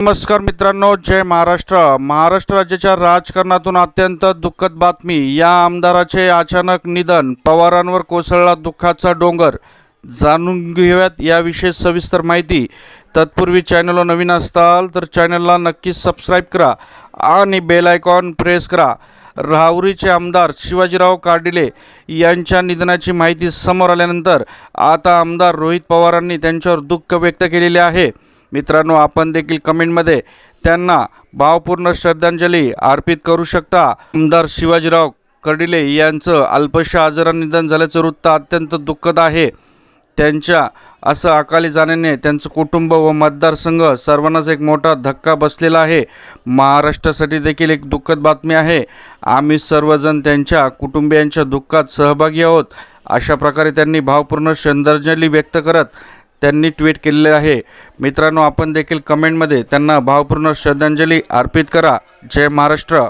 नमस्कार मित्रांनो जय महाराष्ट्र. महाराष्ट्र राज्याच्या राजकारणातून अत्यंत दुःखद बातमी. या आमदाराचे अचानक निधन पवारांवर कोसळला दुःखाचा डोंगर. जाणून घेऊयात याविषयी सविस्तर माहिती. तत्पूर्वी चॅनलला नवीन असताल तर चॅनलला नक्की सबस्क्राईब करा आणि बेल आयकॉन प्रेस करा. राहुरीचे आमदार शिवाजीराव कार्डिले यांच्या निधनाची माहिती समोर आल्यानंतर आता आमदार रोहित पवारांनी त्यांच्यावर दुःख व्यक्त केलेले आहे. मित्रांनो आपण देखील कमेंटमध्ये त्यांना भावपूर्ण श्रद्धांजली अर्पित करू शकता. आमदार शिवाजीराव कर्डिले यांचं अल्पशा आजारा निधन झाल्याचं वृत्त अत्यंत दुःखद आहे. त्यांच्या असं अकाली जाण्याने त्यांचं कुटुंब व मतदारसंघ सर्वांनाच एक मोठा धक्का बसलेला आहे. महाराष्ट्रासाठी देखील एक दुःखद बातमी आहे. आम्ही सर्वजण त्यांच्या कुटुंबियांच्या दुःखात सहभागी आहोत. अशा प्रकारे त्यांनी भावपूर्ण श्रद्धांजली व्यक्त करत त्यांनी ट्विट केलेले आहे. मित्रांनो आपण देखील कमेंटमध्ये त्यांना भावपूर्ण श्रद्धांजली अर्पित करा. जय महाराष्ट्र.